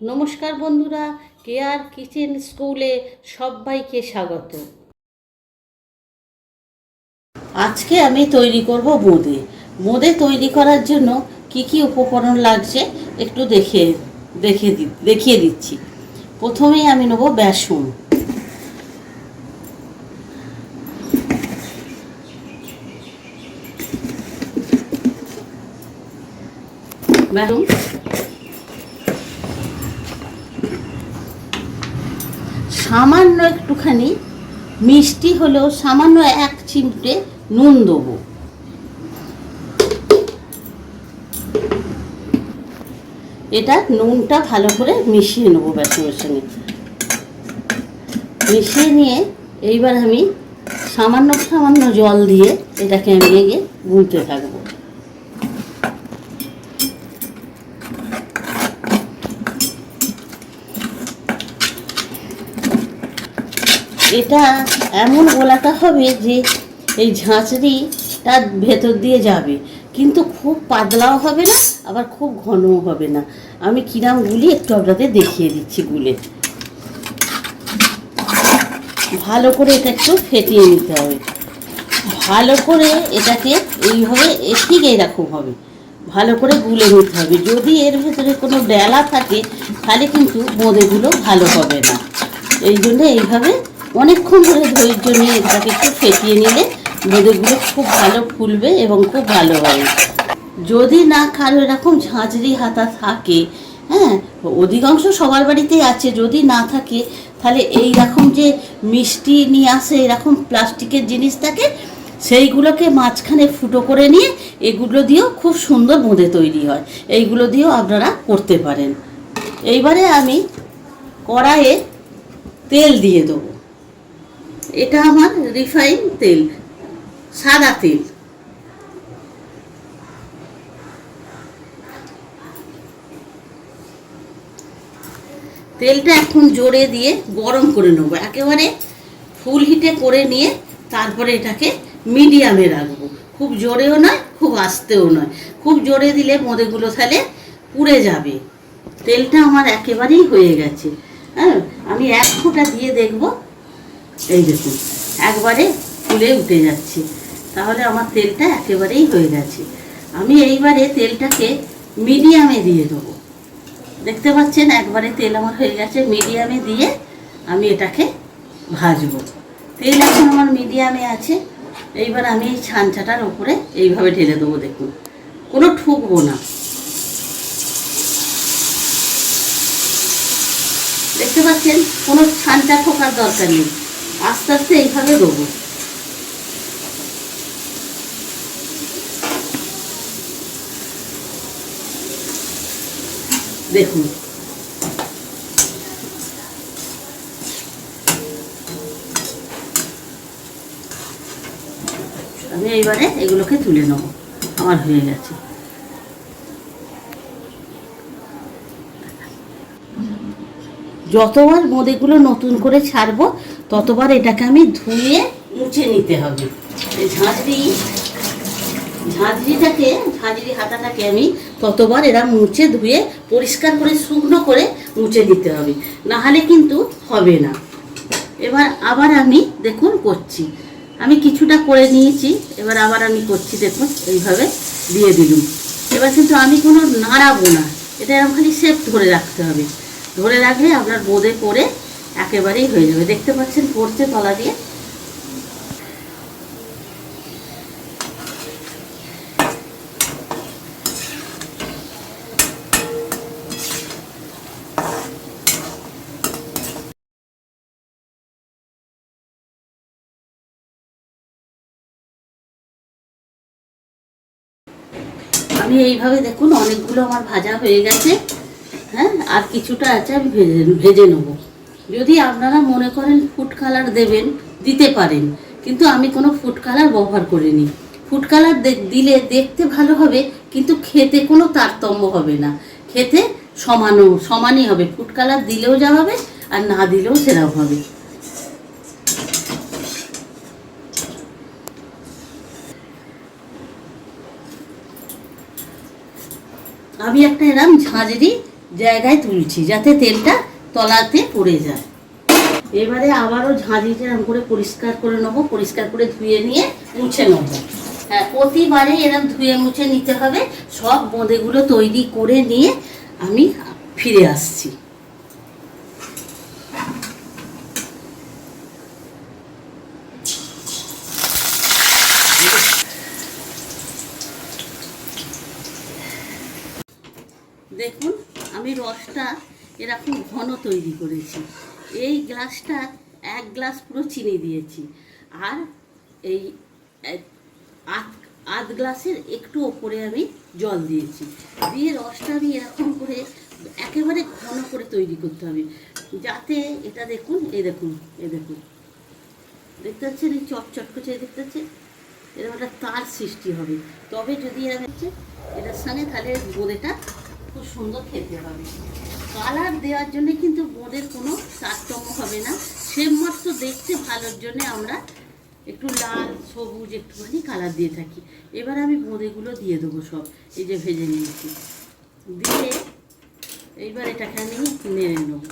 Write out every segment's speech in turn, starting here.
নমস্কার বন্ধুরা, care kitchen স্কুলে সবাইকে স্বাগত। আজকে আমি তৈরি করব বোঁদে বোঁদে তৈরি করার জন্য কি কি উপকরণ লাগছে একটু দেখে দেখে দেখিয়ে দিচ্ছি। প্রথমেই আমি নেব বেসন। বেসন সামান্য একটুখানি মিষ্টি হলেও সামান্য এক চিমটে নুন দেবো। এটা নুনটা ভালো করে মিশিয়ে নেব বেসনের সঙ্গে। মিশিয়ে নিয়ে এইবার আমি সামান্য সামান্য জল দিয়ে এটাকে আমি এগিয়ে গুলতে থাকব। এটা এমন গোলাটা হবে যে এই ঝাঁচড়িটা ভেতর দিয়ে যাবে। কিন্তু খুব পাতলাও হবে না, আবার খুব ঘনও হবে না। আমি কিরাম গুলি একটু আপনাদের দেখিয়ে দিচ্ছি গুলে। ভালো করে এটা একটু ফেটিয়ে নিতে হবে। ভালো করে এটাকে এইভাবে ঠিক এইরকম হবে। ভালো করে গুলে নিতে হবে। যদি এর ভেতরে কোনো ডেলা থাকে, তাহলে কিন্তু বোঁদেগুলো ভালো হবে না। এই জন্য এইভাবে অনেকক্ষণ ধরে ধৈর্য নিয়ে এটাকে একটু ফেটিয়ে নিলে বোঁদেগুলো খুব ভালো ফুলবে এবং খুব ভালো হবে। যদি না কারও এরকম ঝাঁঝরি হাতা থাকে হ্যাঁ অধিকাংশ সবার বাড়িতেই আছে, যদি না থাকে, তাহলে এই রকম যে মিষ্টি নিয়ে আসে, এরকম প্লাস্টিকের জিনিস থাকে, সেইগুলোকে মাঝখানে ফুটো করে নিয়ে এগুলো দিয়েও খুব সুন্দর বোঁদে তৈরি হয়। এইগুলো দিয়েও আপনারা করতে পারেন। এইবারে আমি কড়াইয়ে তেল দিয়ে দেবো। এটা আমার রিফাইন তেল, সাদা তেল। তেলটা এখন জোরে দিয়ে গরম করে নেব। একেবারে ফুল হিটে করে নিয়ে তারপরে এটাকে মিডিয়ামে রাখব। খুব জোরেও নয়, খুব আস্তেও নয়। খুব জোরে দিলে মোদেগুলো তাহলে পুড়ে যাবে। তেলটা আমার একেবারেই হয়ে গেছে। হ্যাঁ আমি এক ফোঁটা দিয়ে দেখব এই দেখুন একবারে ফুলে উঠে যাচ্ছে। তাহলে আমার তেলটা একেবারেই হয়ে গেছে। আমি এইবারে তেলটাকে মিডিয়ামে দিয়ে দেবো। দেখতে পাচ্ছেন? একবারে তেল আমার হয়ে গেছে। মিডিয়ামে দিয়ে আমি এটাকে ভাজবো। তেল এখন আমার মিডিয়ামে আছে। এইবার আমি এই ছানছাটার ওপরে এইভাবে ঢেলে দেবো, দেখুন। কোনো ঠুকবো না। দেখতে পাচ্ছেন? কোনো ছানটা ঠোকার দরকার নেই। আস্তে আস্তে এইভাবে দেবো। দেখুন। আমি এইবারে এগুলোকে তুলে নেব। আমার হয়ে গেছে। যতবার বোঁদেগুলো নতুন করে ছাড়বো ততবার এটাকে আমি ধুয়ে মুছে নিতে হবে। ঝাঁঝরি, ঝাঁঝরিটাকে, ঝাঁঝরি হাতাটাকে আমি ততবার এরা মুছে ধুয়ে পরিষ্কার করে, শুকনো করে মুছে দিতে হবে। নাহলে কিন্তু হবে না। এবার আবার আমি দেখুন করছি। আমি কিছুটা করে নিয়েছি, এবার আবার আমি করছি, দেখুন এইভাবে দিয়ে দিলুম। এবার কিন্তু আমি কোনো নাড়াবো না। এটা এরকম খালি সেফ ধরে রাখতে হবে। ধরে রাখলে আপনার বোঁদে পরে একেবারেই হয়ে যাবে। দেখতে পাচ্ছেন পড়ছে তলা দিয়ে। আমি এইভাবে দেখুন, অনেকগুলো আমার ভাজা হয়ে গেছে। হ্যাঁ আর কিছুটা আছে, আমি ভেজে ভেজে নেব। যদি আপনারা মনে করেন ফুড কালার দেবেন, দিতে পারেন। কিন্তু আমি কোনো ফুড কালার ব্যবহার করিনি। ফুড কালার দিলে দেখতে ভালো হবে, কিন্তু খেতে কোনো তারতম্য হবে না। খেতে সমানও, সমানই হবে। ফুড কালার দিলেও যা হবে, আর না দিলেও সেরকম হবে। আমি একটা এরম ঝাঁঝরি জায়গায় তুলছি, যাতে তেলটা তলাতে পড়ে যায়। এবারে আবারও ঝাঁঝিটা এরকম করে পরিষ্কার করে নেব, পরিষ্কার করে ধুয়ে নিয়ে মুছে নেব। হ্যাঁ প্রতিবারে এরকম ধুয়ে মুছে নিতে হবে, সব বোঁদেগুলো তৈরি করে নিয়ে আমি ফিরে আসছি। দেখুন, আমি রসটা এরকম ঘন তৈরি করেছি। এই গ্লাসটা এক গ্লাস পুরো চিনি দিয়েছি। আর এই আধ আধ গ্লাসের একটু ওপরে আমি জল দিয়েছি। দিয়ে রসটা আমি এরকম করে একেবারে ঘন করে তৈরি করতে হবে। যাতে এটা দেখুন, এই দেখুন এ দেখুন। দেখতে পাচ্ছেন এই চটচট করছে দেখতে পাচ্ছেন? এরকম একটা তার সৃষ্টি হবে। তবে যদি এরকম হচ্ছে এটার সঙ্গে তাহলে বোঁদেটা খুব সুন্দর খেতে হবে। কালার দেওয়ার জন্য কিন্তু বোঁদের কোনো তারতম্য হবে না। সেমাত্র দেখতে ভালোর জন্য আমরা একটু লাল, সবুজ একটুখানি কালার দিয়ে থাকি। এবার আমি বোঁদেগুলো দিয়ে দেবো সব। এই যে ভেজে নিয়েছি। দিয়ে এইবার এটাকে আমি নেড়ে নেব।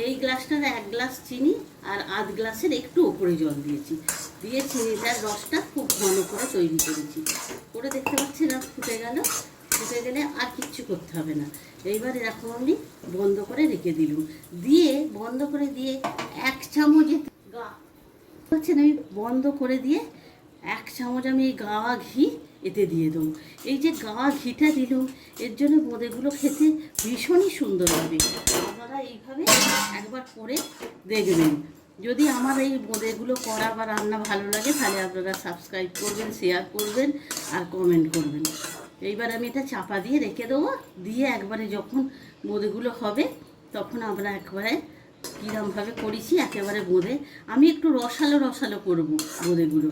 এই গ্লাসটার এক গ্লাস চিনি আর আধ গ্লাসের একটু ওপরে জল দিয়েছি। দিয়ে চিনিটার রসটা খুব ঘন করে তৈরি করেছি। করে দেখতে পাচ্ছি না ফুটে গেল। ফুটে গেলে আর কিচ্ছু করতে হবে না। এইবার এরকম আমি বন্ধ করে রেখে দিলুম। দিয়ে বন্ধ করে দিয়ে এক চামচ গা হচ্ছে আমি বন্ধ করে দিয়ে এক চামচ আমি এই গাওয়া ঘি এতে দিয়ে দেবো। এই যে গাওয়া ঘিটা দিলুম এর জন্য বোঁদেগুলো খেতে ভীষণই সুন্দর হবে। আপনারা এইভাবে একবার করে দেখবেন যদি আমার এই বোঁদেগুলো করা বা রান্না ভালো লাগে, তাহলে আপনারা সাবস্ক্রাইব করবেন শেয়ার করবেন আর কমেন্ট করবেন। এইবার আমি এটা চাপা দিয়ে রেখে দেবো। দিয়ে একবারে যখন বোঁদেগুলো হবে, তখন আমরা একবারে কীরমভাবে করেছি, একেবারে বোঁদে। আমি একটু রসালো রসালো করব বোঁদেগুলো।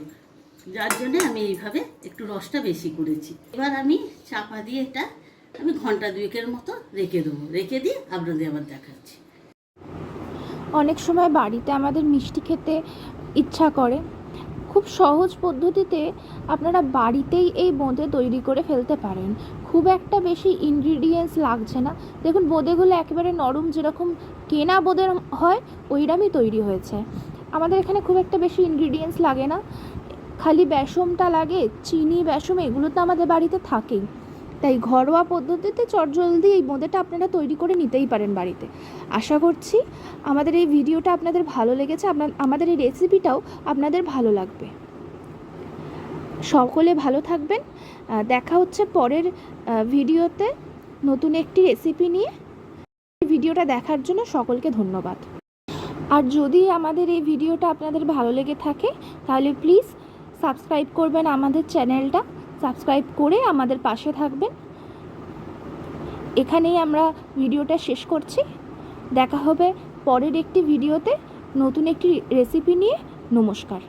যার জন্য আমি এইভাবে একটু রসটা বেশি করেছি। এবার আমি চাপা দিয়ে এটা আমি ঘণ্টা দুয়েকের মতো রেখে দেবো। রেখে দিয়ে আপনাদের আবার দেখাচ্ছি। অনেক সময় বাড়িতে আমাদের মিষ্টি খেতে ইচ্ছা করে। খুব সহজ পদ্ধতিতে আপনারা বাড়িতেই এই বোঁদে তৈরি করে ফেলতে পারেন। খুব একটা বেশি ইনগ্রিডিয়েন্টস লাগছে না। দেখুন বোঁদেগুলো একেবারে নরম যেরকম কেনা বোঁদের হয় ওইরকমই তৈরি হয়েছে। আমাদের এখানে খুব একটা বেশি ইনগ্রিডিয়েন্টস লাগে না। খালি বেসমটা লাগে, চিনি, বেসম, এগুলো তো আমাদের বাড়িতে থাকেই। তাই ঘরোয়া পদ্ধতিতে চটজলদি এই বোঁদেটা আপনারা তৈরি করে নিতেই পারেন বাড়িতে। আশা করছি আমাদের এই ভিডিওটা আপনাদের ভালো লেগেছে, আপনার, আমাদের এই রেসিপিটাও আপনাদের ভালো লাগবে। সকলে ভালো থাকবেন। দেখা হচ্ছে পরের ভিডিওতে নতুন একটি রেসিপি নিয়ে। ভিডিওটা দেখার জন্য সকলকে ধন্যবাদ। আর যদি আমাদের এই ভিডিওটা আপনাদের ভালো লেগে থাকে, তাহলে প্লিজ সাবস্ক্রাইব করবেন আমাদের চ্যানেলটা। সাবস্ক্রাইব করে আমাদের পাশে থাকবেন। এখানেই আমরা ভিডিওটা শেষ করছি। দেখা হবে পরের একটি ভিডিওতে। নতুন একটি রেসিপি নিয়ে। নমস্কার।